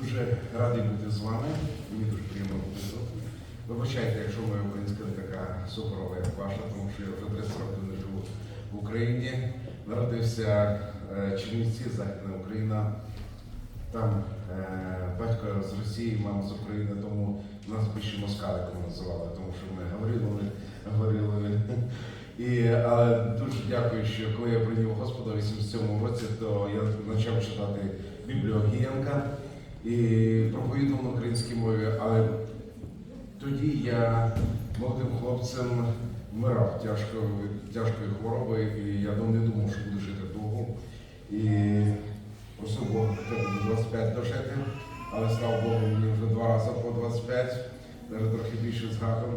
Дуже радий бути з вами. Мені дуже приємно бути. Вибачайте, якщо моя українська не така суперова, як ваша, тому що я вже 30 років не живу в Україні. Народився е, Чернівці, Західна Україна. Там е, батько з Росії, мама з України, тому нас більше москаликом називали, тому що ми говорили, говорили. І, але дуже дякую, що коли я прийняв Господа у 87 році, то я почав читати Біблію Гієнка і проповідував на українській мові. Але тоді я молодим хлопцем вмирав тяжкою, тяжкою хворобою, і я не думав, що буду жити довго. І просив до 25 дожити, але слава Богу, мені вже два рази по 25, навіть трохи більше з гаком.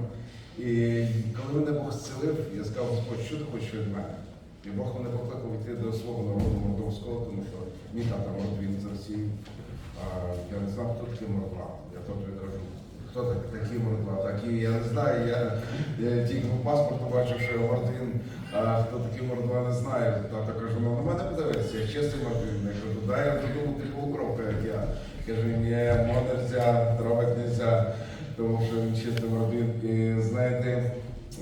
І коли мене Бог зцілив, я сказав, Господь, що ти хочеш від мене? І Бог мене покликав йти до свого народу мордовського, тому що мій тата мордвін з Росії. Я не знав, хто такий мордва. Я тобі кажу, хто так, такий мордва? Такі, я не знаю, я, я тільки по паспорту бачив, що я мордвін, а хто такий мордва не знає. Тато кажу, ну на мене подивися, я чистий мордвін. Я кажу, дай я додому ти полукровка, як я. Каже, ні, мо нельзя, трогать нельзя, тому що він чистий мордвін. І знаєте,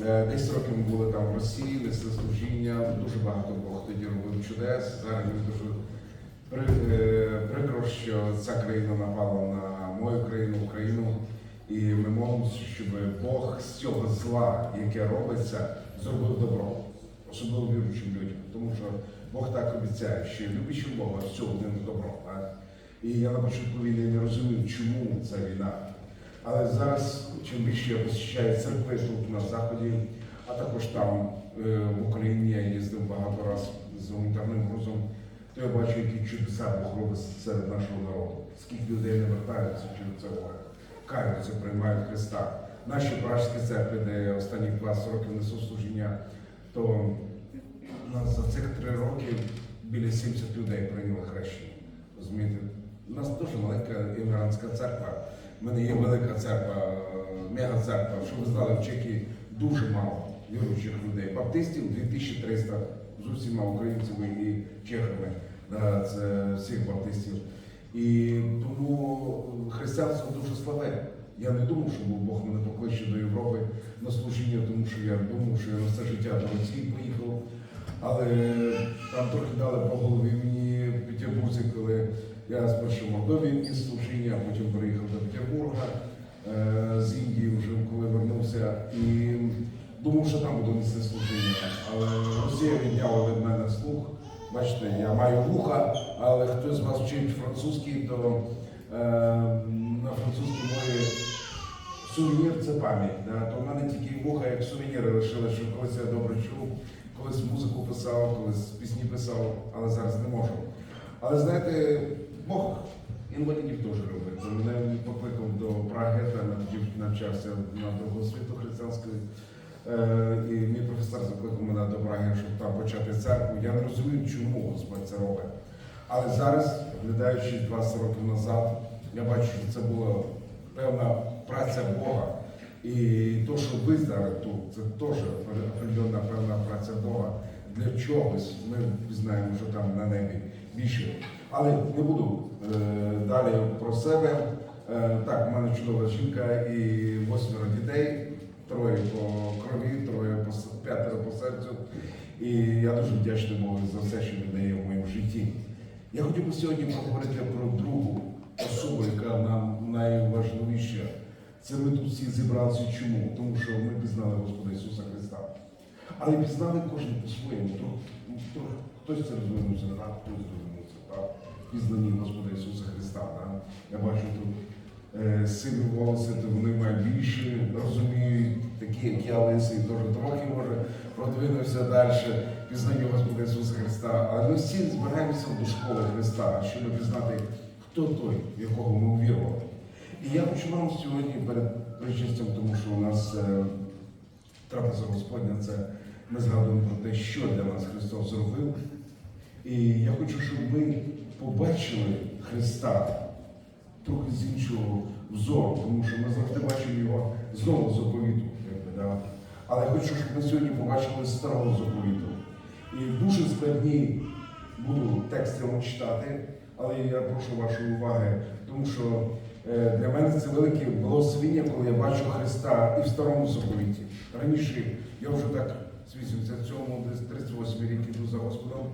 е, 10 років ми були там в Росії, несли служіння, дуже багато Бог тоді робив чудес. Зараз мені дуже прикро, що ця країна напала на мою країну, Україну. І ми молимося, щоб Бог з цього зла, яке робиться, зробив добро, особливо віруючим людям. Тому що Бог так обіцяє, що любячим Бога все буде добро. Так? І я на початку війни не розумів, чому ця війна. Але зараз, чим більше я посещаю церкви тут на Заході, а також там е, в Україні я їздив багато разів з гуманітарним грузом, я бачу, які чудеса Бог робить серед нашого народу. Скільки людей не вертаються через це горе, каються, приймають Христа. Наші пражські церкви, де останні 20 років несу служіння, то нас за цих три роки біля 70 людей прийняли хрещення. Розумієте? У нас дуже маленька іммігрантська церква. У мене є велика церква, е, мега-церква. Що ви знали, в Чехії дуже мало віруючих людей. Баптистів 2300 з усіма українцями і чехами. Це всіх баптистів. І тому християнство дуже слабе. Я не думав, що Бог мене покличе до Європи на служіння, тому що я думав, що я на все життя до Росії поїхав. Але там трохи дали по голові мені в Петербурзі, коли я спершу в Молдові ніс служіння, а потім приїхав до Петербурга е, з Індії, вже коли вернувся. І думав, що там буду нести служіння. Але Росія відняла від мене слух. Бачите, я маю вуха, але хтось з вас вчить французький, то е, на французькій мові сувенір це пам'ять. Да? То в мене тільки вуха як сувеніри лишили, що колись я добре чув, колись музику писав, колись пісні писав, але зараз не можу. Але знаєте, Бог інвалідів теж любить. То Мене покликав до Праги, там навчався на Довгосвіту християнської. Е, і мій професор закликав мене до Праги, щоб там почати церкву. Я не розумію, чому Господь це робить. Але зараз, глядаючи 20 років назад, я бачу, що це була певна праця Бога. І те, що ви зараз тут, це теж определенна певна праця Бога. Для чогось ми знаємо, що там на небі більше. Але не буду е, далі про себе. Е, так, у мене чудова жінка і восьмеро дітей, троє по крові, троє по п'ятеро по серцю. І я дуже вдячний Богу за все, що він дає в моєму житті. Я хотів би сьогодні поговорити про другу особу, яка нам найважливіша. Це ми тут всі зібралися. Чому? Тому що ми пізнали Господа Ісуса Христа. Але пізнали кожен по-своєму. Хтось це розвинувся так, хтось розвинувся так. Пізнані Господа Ісуса Христа. Так? Я бачу тут сиві волоси, то вони мають більше, розуміють, такі, як я лисий, теж трохи може продвинувся далі, пізнанню Господа Ісуса Христа. Але ми всі збираємося до школи Христа, щоб пізнати, хто той, якого ми увірували. І я хочу вам сьогодні перед причастям, тому що у нас е, трапеза Господня, це ми згадуємо про те, що для нас Христос зробив. І я хочу, щоб ми побачили Христа трохи з іншого взору, тому що ми завжди бачимо його знову заповіту. Якби, да? Але хочу, щоб ми сьогодні побачили старого заповіту. І дуже складні буду тексти вам читати, але я прошу вашої уваги, тому що е, для мене це велике благословіння, коли я бачу Христа і в старому заповіті. Раніше я вже так з 87-му, десь 38 рік іду за Господом.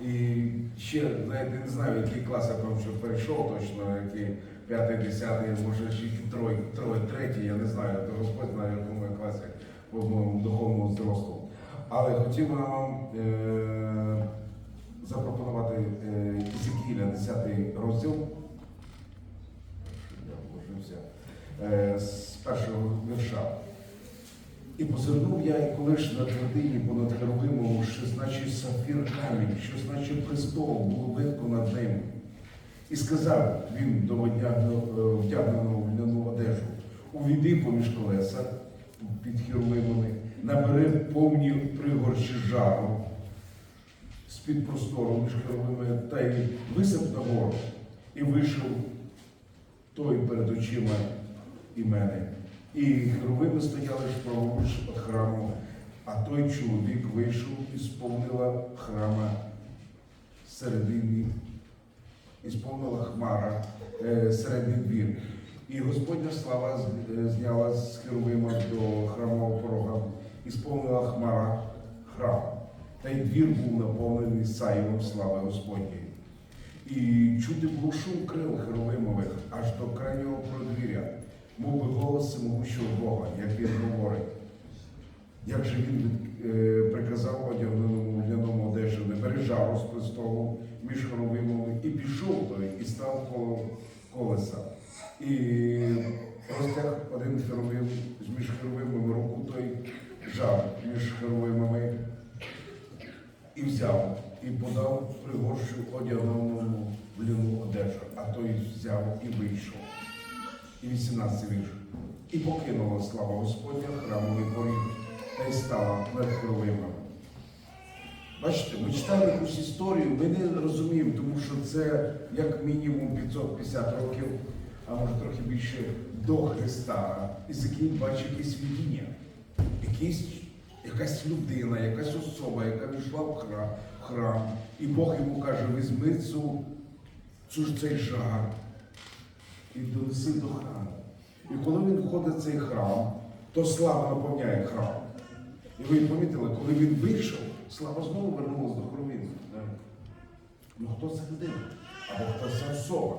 І ще, знаєте, не знаю, який клас я там що перейшов точно, який п'ятий, десятий, може ще який трой, трой, третій, я не знаю, Господь знає, в якому я класі по моєму духовному зросту. Але хотів би вам е- запропонувати е, Ізекіля, 10 розділ. Я вложився. Е, з першого вірша. І позирнув я, і коли ж на твердині понад херовимом, що значить сафір камінь, що значить престол, було видко над ним. І сказав він до е, вдягненого в одежу, увійди поміж колеса під херовимами, набери повні пригорші жару з-під простору між херовими, та й висип на гору, і вийшов той перед очима і мене. І херовими стояли ж праворуч від храму, а той чоловік вийшов і сповнила храма середині, і сповнила хмара е, середній двір. І Господня слава е, зняла з херовима до храмового порога, і сповнила хмара храм. Та й двір був наповнений саєвом слави Господньої. І чути було шум крил херовимових аж до крайнього продвір'я, мов би голос самогущого Бога, як він говорить. Як же він е, приказав одягненому бери жару з престолу між херовимами, і пішов той, і став коло колеса. І розтяг один херовим з між херовимами руку той жар між херовимами і взяв, і подав пригоршу одягненому льняну одежу, а той взяв і вийшов. І 18 вірш. І покинула слава Господня храмовий поріг, та й стала над херовимами. Бачите, ми читаємо якусь історію, ми не розуміємо, тому що це як мінімум 550 років, а може трохи більше до Христа. Ізекіль бачить якесь видіння, якийсь, якась людина, якась особа, яка війшла в храм, храм, і Бог йому каже, візьми цю, цю ж цей жар і донеси до храму. І коли він входить в цей храм, то слава наповняє храм. І ви помітили, коли він вийшов, слава знову вернулася до хроміни. Ну хто це людина? Або хто це особа?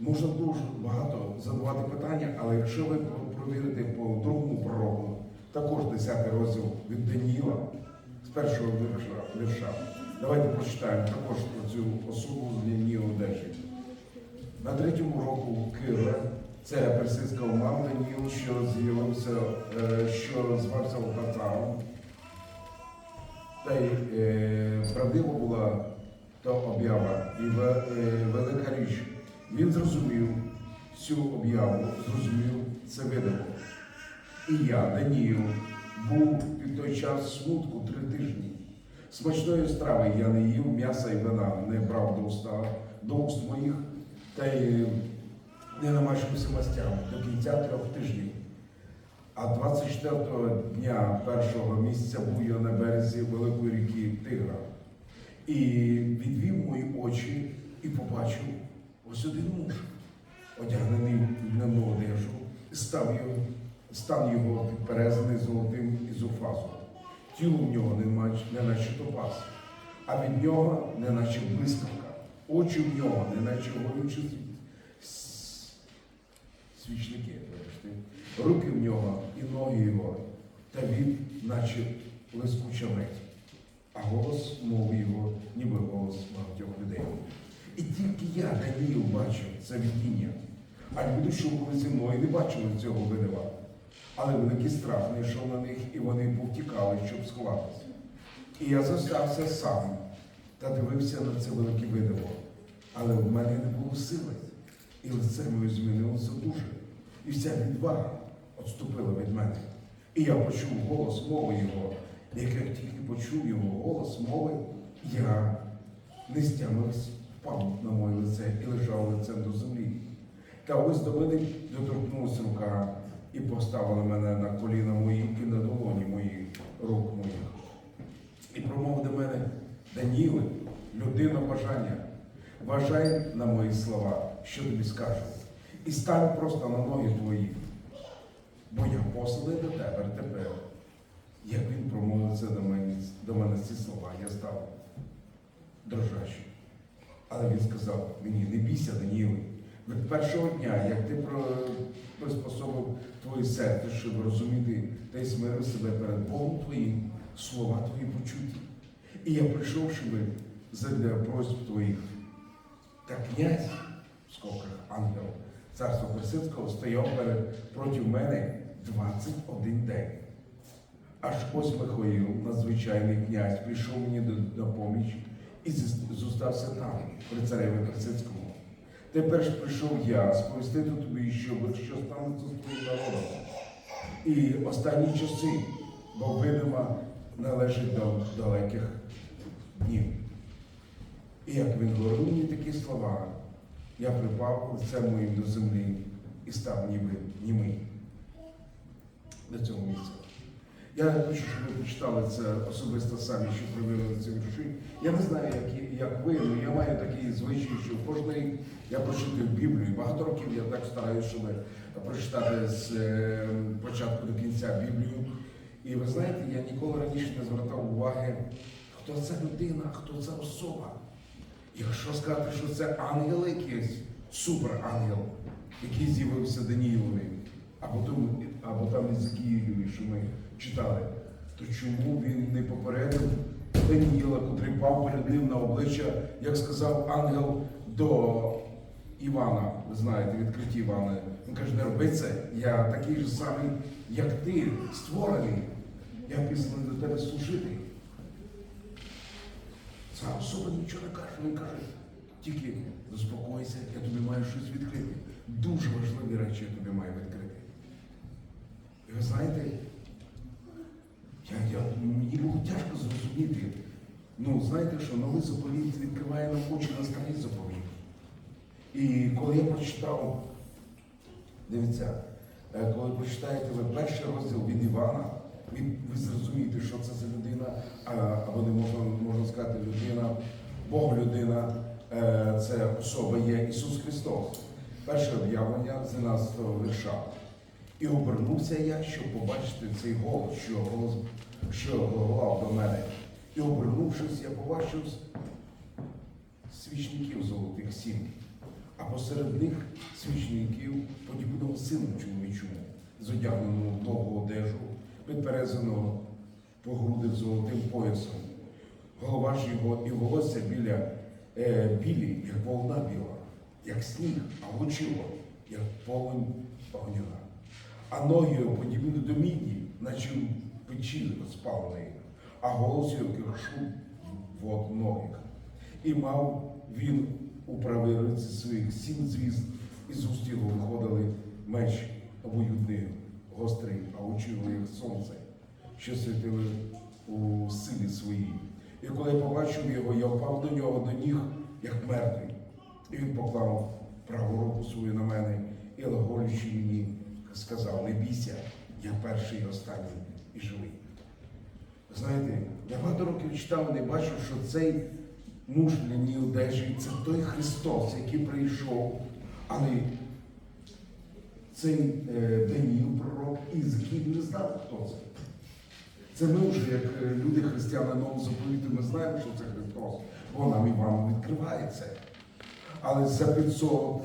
Можна дуже багато задавати питання, але якщо ви провірите по другому пророку, також 10 розділ від Даніїла, з першого вірша, давайте прочитаємо також про цю особу з лінії одежі. На третьому року Кира, царя персидського мав Даніїл, що з'явився, е, що звався Лукатаром, та й е, правдива була та об'ява і ве- е, велика річ. Він зрозумів цю об'яву, зрозумів це видиво. І я, Даніїл, був під той час смутку три тижні. Смачної страви я не їв, м'яса і вина не брав до уста, до уст моїх, та й не намачився мастям до кінця трьох тижнів. А 24-го дня першого місяця був я на березі великої ріки Тигра. І відвів мої очі і побачив ось один муж, одягнений льняну одежу, став його, стан його підперезаний золотим ізофазом. Тіло в нього не наче, топаз, а від нього не наче блискавка, очі в нього не наче горючі свічники, вибачте. руки в нього і ноги його, та він, наче блискуча медь, а голос мови його, ніби голос багатьох людей. І тільки я, Даніїл, бачив це видіння, а люди, що були зі мною, не бачили цього видива. Але великий страх не йшов на них, і вони повтікали, щоб сховатися. І я зостався сам та дивився на це велике видиво. Але в мене не було сили, і лице моє змінилося дуже. І вся відвага відступила від мене. І я почув голос мови його. Як я тільки почув його голос мови, я не стямився, впав на моє лице і лежав лицем до землі. Та ось до мене доторкнулася рука і поставила мене на коліна мої і на долоні мої рук моїх. І промовив до мене, Даніле, людина бажання. Вважай на мої слова, що тобі скажу, і стань просто на ноги твої. Бо я посланий до тебе тепер. Як він промовив це до мене, до мене ці слова, я став дрожащим. Але він сказав мені, не бійся, Даніли. Від першого дня, як ти приспособив твоє серце, щоб розуміти та й смирив себе перед Богом твоїм, слова твої почуті. І я прийшов, щоб задля просьб твоїх. Та князь, в скобках ангел, царства Персидського, стояв перед проти мене 21 день. Аж ось Михаїл, надзвичайний князь, прийшов мені до, до поміч і зостався там, при цареві Персидському. Тепер ж прийшов я сповістити тобі, що, що станеться з твоїм народом. І останні часи, бо видима належить до далеких днів. І як він говорив мені такі слова, я припав лицем моїм до землі і став ніби німий до цього місця. Я хочу, щоб ви прочитали це особисто самі, що привели ці вірші. Я не знаю, як, як ви, але я маю такий звичай, що кожен рік я прочитую Біблію. Багато років я так стараюся, щоб прочитати з е, початку до кінця Біблію. І ви знаєте, я ніколи раніше не звертав уваги, хто це людина, хто це особа. Якщо сказати, що це ангел якийсь, суперангел, який з'явився Даніїлові, або там, або там Ізекіїлеві, що ми читали, то чому він не попередив Даніїла, котрий пав перед ним на обличчя, як сказав ангел до Івана, ви знаєте, відкриті Івана. Він каже, не роби це, я такий же самий, як ти, створений. Я післаний до тебе служити. Ця особа нічого не каже, він каже, тільки заспокойся, я тобі маю щось відкрити. Дуже важливі речі я тобі маю відкрити. І ви знаєте, я, я, мені було тяжко зрозуміти. Ну, знаєте, що новий заповіт відкриває нам очі на старий заповіт. І коли я прочитав, дивіться, е, коли прочитаєте ви перший розділ від Івана, ви, ви зрозумієте, що це за людина, або не можна, можна сказати людина, Бог людина, е, це особа є Ісус Христос. Перше об'явлення з 11 вірша. І обернувся я, щоб побачити цей голос, що голос, що глаголав до мене. І обернувшись, я побачив свічників золотих сім, а посеред них свічників подібного сину чоловічому, зодягненого в довгу одежу, підперезаного по груди золотим поясом. Голова ж його і волосся біля е, білі, як волна біла, як сніг, а його, як полень огняна. А ноги його подібні до міді, наче в печі розпаленої, а голос його шум вод многих. І мав він у правій руці своїх сім звізд, і з уст його виходили меч обоюдний, гострий, а очі як сонце, що світили у силі своїй. І коли я побачив його, я впав до нього до ніг, як мертвий. І він поклав праву руку свою на мене і лаголючи мені сказав, не бійся, я перший і останній і живий. Знаєте, я багато років читав і не бачив, що цей муж в ляній одежі це той Христос, який прийшов, але цей е, Даніл, пророк, Ізкіль не знав, хто це. Це ми вже, як е, люди християни нового заповіту, ми знаємо, що це Христос, бо нам Іван відкриває це. Але за 500,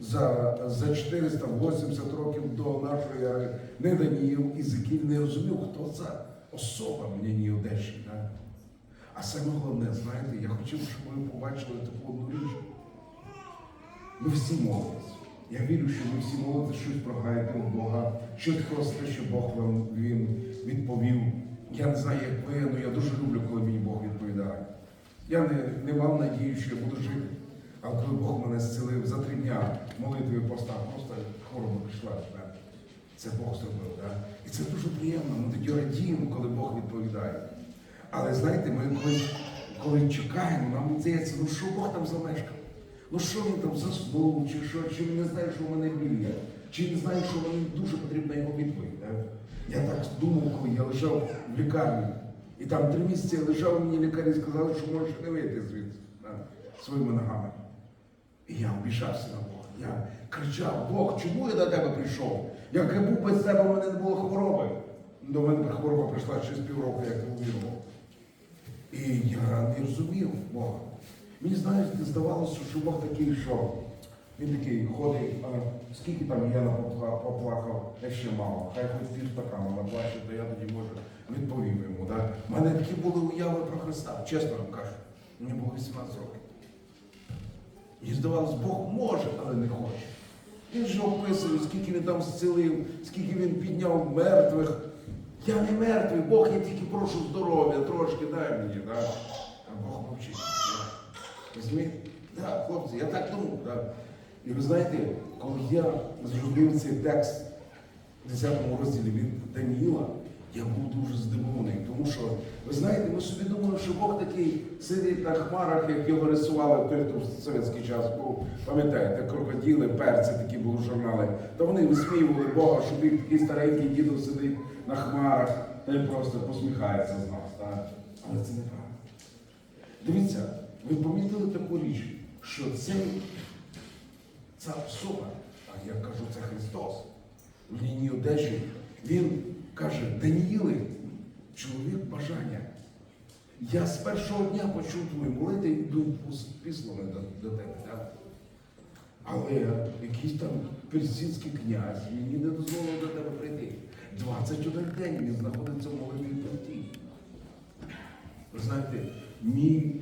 за, за 480 років до нашої ери не Даніїл і Зекіль не розумів, хто це особа лінії одежі. Да? А саме головне, знаєте, я хотів, щоб ви побачили таку одну річ. Ми всі молимось. Я вірю, що ви всі молитесь, щось прогаєте у Бога, щось просите, що Бог вам він відповів. Я не знаю, як ви, але я дуже люблю, коли мені Бог відповідає. Я не, не мав надії, що я буду жити. Але коли Бог мене зцілив за три дня молитви і поста, просто хвороба пішла. Да? Це Бог зробив. Да? І це дуже приємно. Ми тоді радіємо, коли Бог відповідає. Але знаєте, ми коли, коли чекаємо, нам здається, ну що Бог там замешкав? Ну що він там заснув, чи що, чи він не знає, що в мене біль чи не знає, що мені дуже потрібна його відповідь. Я так думав, коли я лежав в лікарні. І там три місяці я лежав, мені лікарі сказали, що можеш не вийти звідси своїми ногами. І я обіжався на Бога. Я кричав, Бог, чому я до тебе прийшов? Як я був без тебе, в мене не було хвороби. До мене хвороба прийшла через півроку, як я увірував. І я не розумів Бога. Мені знаєте, здавалося, що Бог такий, що він такий ходить, а скільки там я попла- поплакав, я ще мало. Хай хоч пів стакану наплаче, то я тоді може відповім йому. Да? У мене такі були уяви про Христа, чесно вам кажу. Мені було 18 років. І здавалось, Бог може, але не хоче. Він же описує, скільки він там зцілив, скільки він підняв мертвих. Я не мертвий, Бог, я тільки прошу здоров'я, трошки дай мені. Да? А Бог мовчить. Розумієте? Да, хлопці, я так думав. Да. І ви знаєте, коли я зробив цей текст в 10 розділі від Даніїла, я був дуже здивований, тому що, ви знаєте, ми собі думали, що Бог такий сидить на хмарах, як його рисували той, хто в совєтський час був. Пам'ятаєте, крокоділи, перці такі були журнали. Та вони висміювали Бога, що він такий старенький дідо сидить на хмарах та й просто посміхається з нас. Так? Але це неправда. Дивіться, ви помітили таку річ, що цей ця особа, а я кажу, це Христос, в лінії одежі, він каже, Даніїли, чоловік бажання. Я з першого дня почув твою молитву і був післаний до, до тебе. Так? Але якийсь там персидський князь мені не дозволив до тебе прийти. 21 день він знаходиться в молитві пункті. Ви знаєте, мій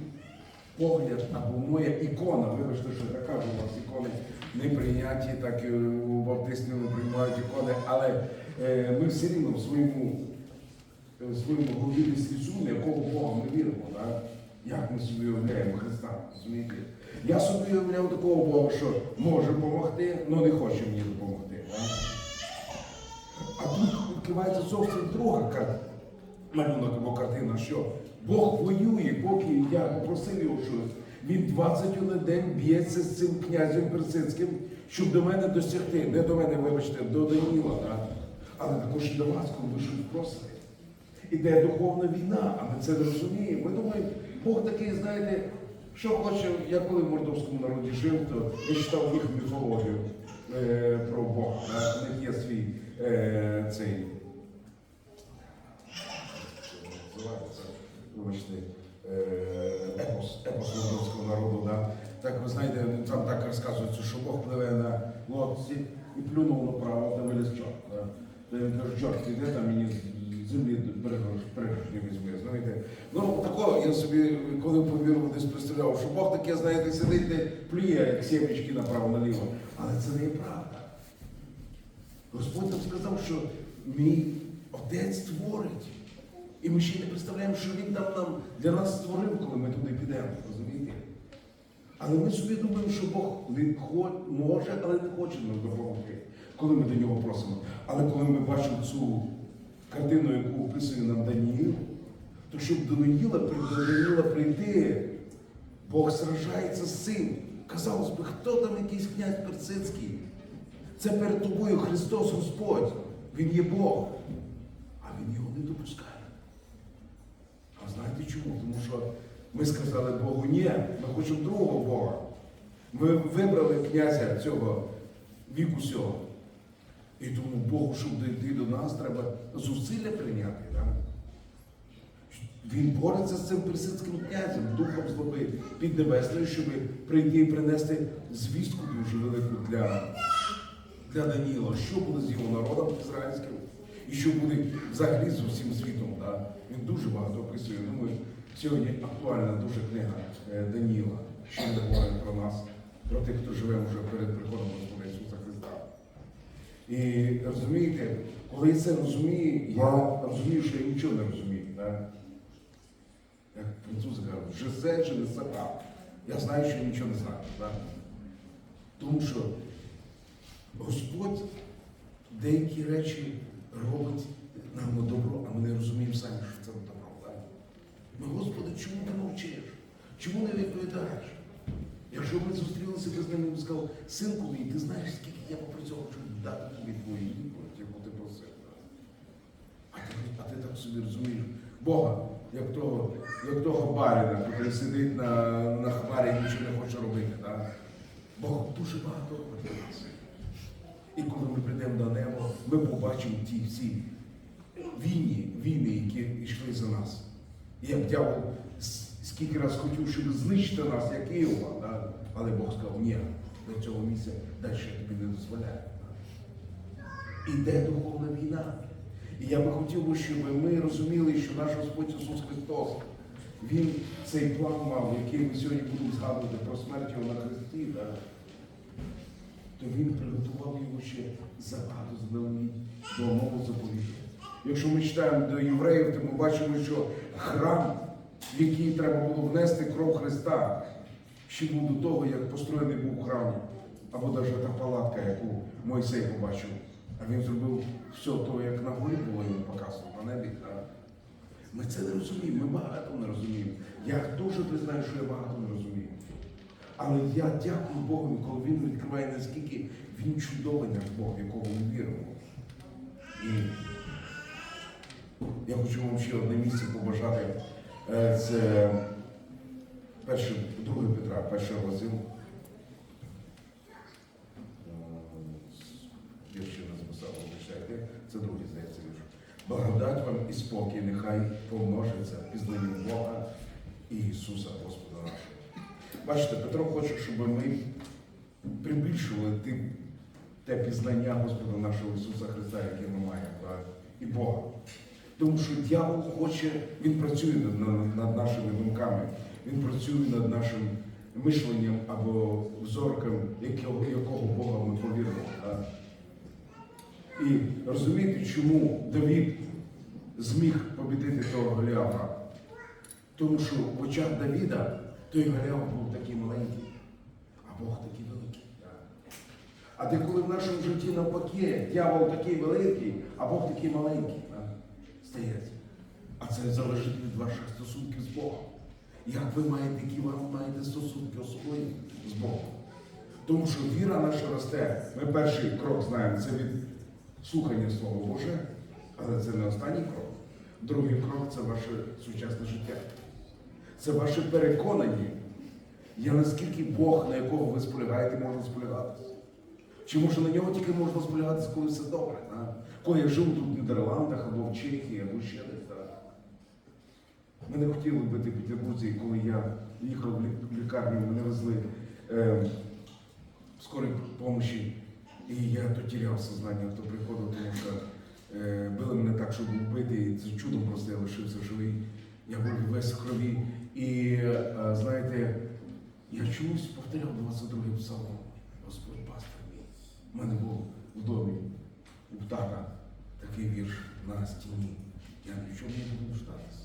погляд або моя ікона, вибачте, що така ж у вас ікони не прийняті, так і у баптистів не приймають ікони, але е, ми все рівно в своєму, е, в своєму глибині свідчуємо, якого Бога ми віримо, так? як ми собі уявляємо Христа, розумієте? Я собі уявляв такого Бога, що може допомогти, але не хоче мені допомогти. Так? А тут відкривається зовсім друга. Малюнок або картина, що Бог воює, поки я попросив його щось. Він 21 день б'ється з цим князем персидським, щоб до мене досягти. Не до мене, вибачте, до Даніла, так? але також і до вас, коли ви щось просите. Іде духовна війна, а ми це не розуміємо. Ми думаємо, Бог такий, знаєте, що хоче, я коли в мордовському народі жив, то я читав їх міфологію е, про Бога. У них є свій е, цей називається, вибачте, е, епос, епос мордовського народу. Да? Так ви знаєте, там так розказується, що Бог пливе на лодці і плюнув направо, де виліз чорт. Да? То він каже, чорт, іде там мені землі пригоршні візьме. Знаєте? Ну, такого я собі, коли повірив, десь представляв, що Бог таке, знаєте, сидить, де плює, як сімечки направо-наліво. Але це не є правда. Господь нам сказав, що мій отець творить. І ми ще не представляємо, що він там нам для нас створив, коли ми туди підемо. Розумієте? Але ми собі думаємо, що Бог він може, але не хоче нам допомогти, коли ми до нього просимо. Але коли ми бачимо цю картину, яку описує нам Даніїл, то щоб до Даніїла, Даніїла прийти, Бог сражається з цим. Казалось би, хто там якийсь князь персидський? Це перед тобою Христос Господь. Він є Бог. А він його не допускає. Знаєте чому? Тому що ми сказали Богу ні, ми хочемо другого Бога. Ми вибрали князя цього віку сього. І тому Богу, щоб дійти до нас, треба зусилля прийняти. Да? Він бореться з цим персидським князем, духом злоби піднебесною, щоб прийти і принести звістку дуже велику для, для Даніла, що буде з його народом ізраїльським, і що буде взагалі з усім світом. Да? Він дуже багато описує. Думаю, сьогодні актуальна дуже книга е, Даніла, що він говорить про нас, про тих, хто живе вже перед приходом Господа Ісуса Христа. І розумієте, коли я це розумію, я розумію, що я нічого не розумію. Да? Як французи кажуть, je ne sais. Я знаю, що нічого не знаю. Да? Тому що Господь деякі речі робить нам на добро, а ми не розуміємо самі, що це на добро. Ми, Господи, чому ти мовчиш? Чому не відповідаєш? Якщо ми зустрілися ти з ним і сказав, синку мій, ти знаєш, скільки я попрацював, щоб дати тобі твої відповіді, яку ти просив. А ти, а ти так собі розумієш, Бога, як того, як того барина, який сидить на, на хмарі і нічого не хоче робити. Да? Бог дуже багато робить. І коли ми прийдемо на небо, ми побачимо ті всі війни, війни, які йшли за нас. І як дьявол скільки раз хотів, щоб знищити нас, як Іова, да? але Бог сказав, ні, до цього місця далі тобі не дозволяю. Іде духовна війна. І я би хотів щоб ми розуміли, що наш Господь Ісус Христос, Він цей план мав, який ми сьогодні будемо згадувати про смерть Його на Христі, да? То Він приготував його ще забагато заздалегідь до нового заповіту. Якщо ми читаємо до євреїв, то ми бачимо, що храм, в який треба було внести кров Христа, ще був до того, як построєний був храм, або навіть та палатка, яку Мойсей побачив. А він зробив все то, як на горі було йому показано, на небі. Ми це не розуміємо, ми багато не розуміємо. Я дуже признаю, що я багато не розумію. Але я дякую Богу, коли він відкриває наскільки він чудовий наш Бог, якого ми віримо. І я хочу вам ще одне місце побажати. Е, Це перше, друге Петра, перший розділ. Е, Я ще не записав, вибачайте. Це другий, здається, вірш. Благодать вам і спокій, нехай помножиться пізнанням Бога і Ісуса Господа нашого. Бачите, Петро хоче, щоб ми прибільшували те пізнання Господа нашого Ісуса Христа, яке ми маємо, так? і Бога. Тому що дьявол хоче, він працює над, над, нашими думками, він працює над нашим мишленням або взорком, якого, якого Бога ми повіримо. так? І розумієте, чому Давід зміг побідити того Голіафа? Тому що в очах Давіда той Голіаф був такий маленький, а Бог такий великий. А де коли в нашому житті навпаки, дьявол такий великий, а Бог такий маленький, стається. А це залежить від ваших стосунків з Богом. Як ви маєте, які ви маєте стосунки особливі з Богом. Тому що віра наша росте. Ми перший крок знаємо, це від слухання Слова Боже, але це не останній крок. Другий крок це ваше сучасне життя. Це ваше переконання. Я наскільки Бог, на якого ви сполягаєте, можна сполягатися. Чи може на нього тільки можна сполягатися, коли все добре? А? Коли я жив тут в Нідерландах або в Чехії, або ще десь. Так? Ми не хотіли бути в Петербурзі, коли я їхав в лікарню, мене везли е, в скорій допомоги, і я то сознання, то приходив, тому що е, били мене так, щоб вбити, це чудом просто я лишився живий. Я був весь в крові. І е, знаєте, я чомусь повторяв 22-й псалом. Господь пастор мій. У мене був в домі у птаха такий вірш на стіні. Я нічого не буду нуждатися.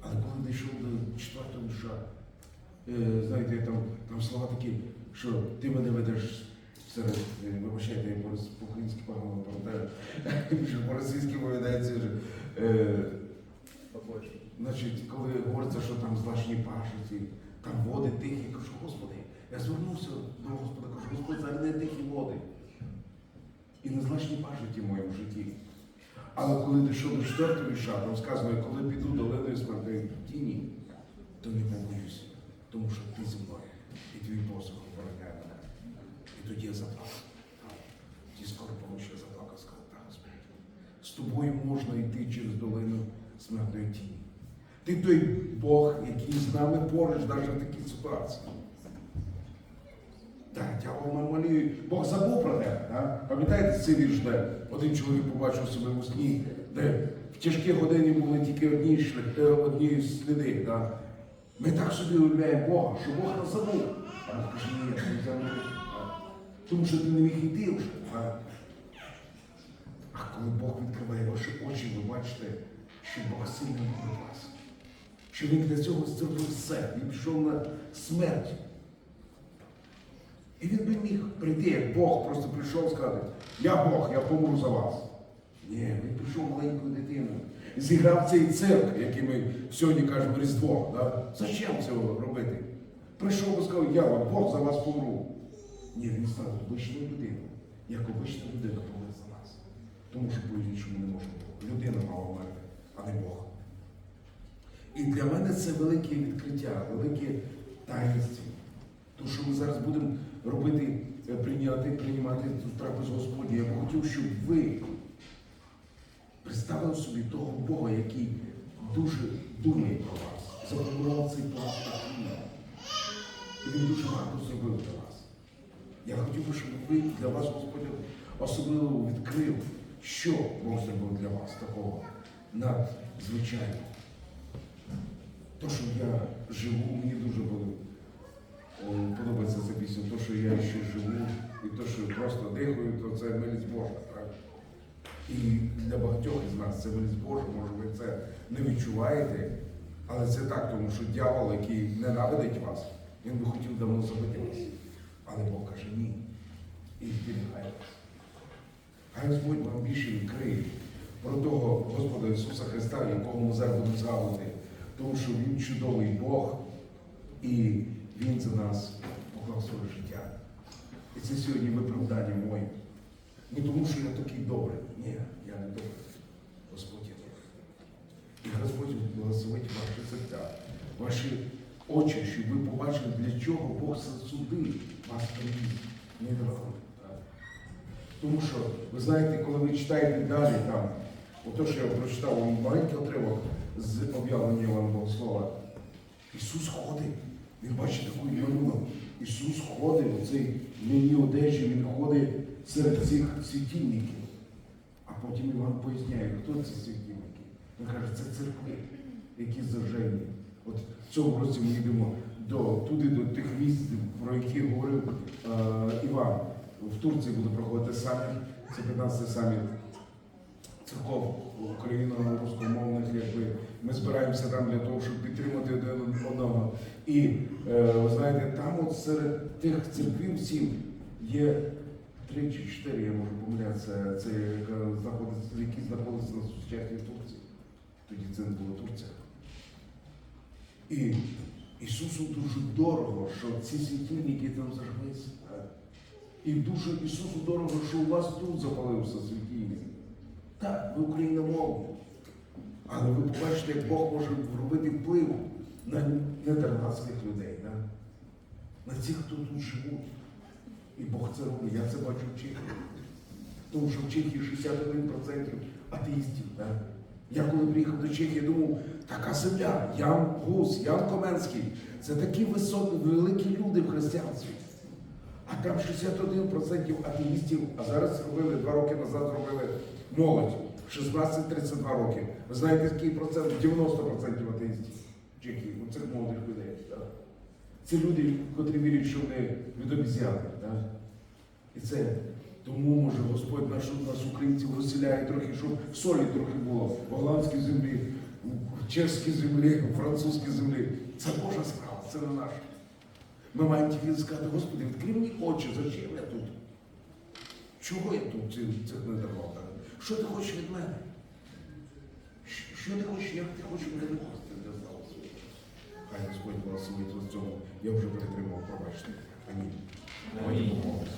Але коли дійшов до четвертого вірша, е, знаєте, там, там слова такі, що ти мене ведеш серед, е, вибачайте, я по- по-українськи погано пам'ятаю, по-російськи виявляється. Значить, коли говориться, що там злачні пашиці, там води тихі, я кажу, Господи, я звернувся до Господа, кажу, Господь, зараз не тихі води. І не злачні пашиті в моєму житті. Але коли дійшов до четвертого віша, там сказано, коли піду долиною смертної тіні, то не побоюся, тому що ти зі мною, і твій посох обороняє мене. І тоді я заплакав. Ті скоро я заплакав, сказав, так, Господь. З тобою можна йти через долину смертної тіні. Ти той Бог, який з нами поруч навіть в такій ситуації. Так, нам малює. Бог забув про. Так? Пам'ятаєте цей вірш, де один чоловік побачив себе у сні, де в тяжкі години були тільки одні, шлях- е, одні сліди. Так? Ми так собі уявляємо Бога, що Бог нас забув. А Бог каже, ні, я не забув. Тому що ти не міг йти вже. Так? А коли Бог відкриває ваші очі, ви бачите, що Бог сильно любить вас. Що Він для цього зробив все. Він пішов на смерть. І він би міг прийти, як Бог просто прийшов і сказати, я Бог, я помру за вас. Ні, він прийшов маленькою дитиною. Зіграв цей цирк, який ми сьогодні кажемо Різдво. Да? Зачем цього робити? Прийшов і сказав, я вам Бог за вас помру. Ні, він став обичною людиною, як обична людина помре за нас. Тому що по-іншому не може бути. Людина мала вмерти, а не Бог. І для мене це велике відкриття, велике таїнство. Тому що ми зараз будемо робити, е, прийняти, приймати цю трапезу Господню. Я б хотів, щоб ви представили собі того Бога, який дуже думає про вас, запланував цей план такий. І він дуже багато зробив для вас. Я хотів би, щоб ви для вас Господь особливо відкрив, що Бог зробив для вас такого надзвичайного. То, що я живу, мені дуже е, подобається ця пісня, то, що я ще живу, і то, що просто дихаю, то це милість Божа. Так? І для багатьох із нас це милість Божа, може ви це не відчуваєте, але це так, тому що дьявол, який ненавидить вас, він би хотів давно забити вас. Але Бог каже ні. І зберігає вас. Хай Господь вам більше відкриє про того Господа Ісуса Христа, якого ми зараз будемо згадувати, тому що Він чудовий Бог, і Він за нас поклав своє життя. І це сьогодні виправдання моє. Не тому, що я такий добрий. Ні, я не добрий. Господь є добрий. І Господь благословить ваші серця, ваші очі, щоб ви побачили, для чого Бог засудив вас привіз. Не для Тому що, ви знаєте, коли ви читаєте далі там, ото, що я прочитав вам маленький отривок з об'явлення вам Богослова, Ісус ходить, Він бачить таку малюнок. Ісус ходить у цій лінії одежі, Він ходить серед цих світильників. А потім Іван поясняє, хто ці світильники. Він каже, це церкви, які зажені. От в цьому році ми йдемо до, туди, до тих місць, про які говорив е, Іван. В Турції буде проходити саміт, це 15 саміт церков україно-рускомовних, якби ми збираємося там для того, щоб підтримати один одного. І е, ви знаєте, там от серед тих церквів сім є три чи чотири, я можу помилятися, це знаходиться, які знаходяться на сучасній Турції. Тоді це не була Турція. І Ісусу дуже дорого, що ці світильники там зажглися. І дуже Ісусу дорого, що у вас тут запалився світильник. Так, ви україномовні. Але ви побачите, як Бог може робити вплив на нідерландських людей, на, на цих, хто тут живуть. І Бог це робить. Я це бачу в Чехії. Тому що в Чехії 61% атеїстів. Так? Я коли приїхав до Чехії, думав, така земля, Ян Гус, Ян Коменський. Це такі високі, великі люди в християнстві. А там 61% атеїстів, а зараз зробили, два роки назад зробили молодь, 16-32 роки. Ви знаєте, який процент? 90% атеїстів в Чехії, у цих молодих людей. Так? Це люди, котрі вірять, що вони від обізяни. І це тому, може, Господь наш, нас, українців, розселяє трохи, щоб солі трохи було в голландській землі, в чеській землі, в французькій землі. Це Божа справа, це не наша. Ми маємо тільки сказати, Господи, відкрий мені очі, зачем я тут? Чого я тут цих, цих недорогах? Що ти хочеш від мене? Що- ти хочеш, як ти хочеш мене випустити для свого? Хай Господь благословить вас цьому. Я вже перетримав, пробачте. Амінь. Помолимося.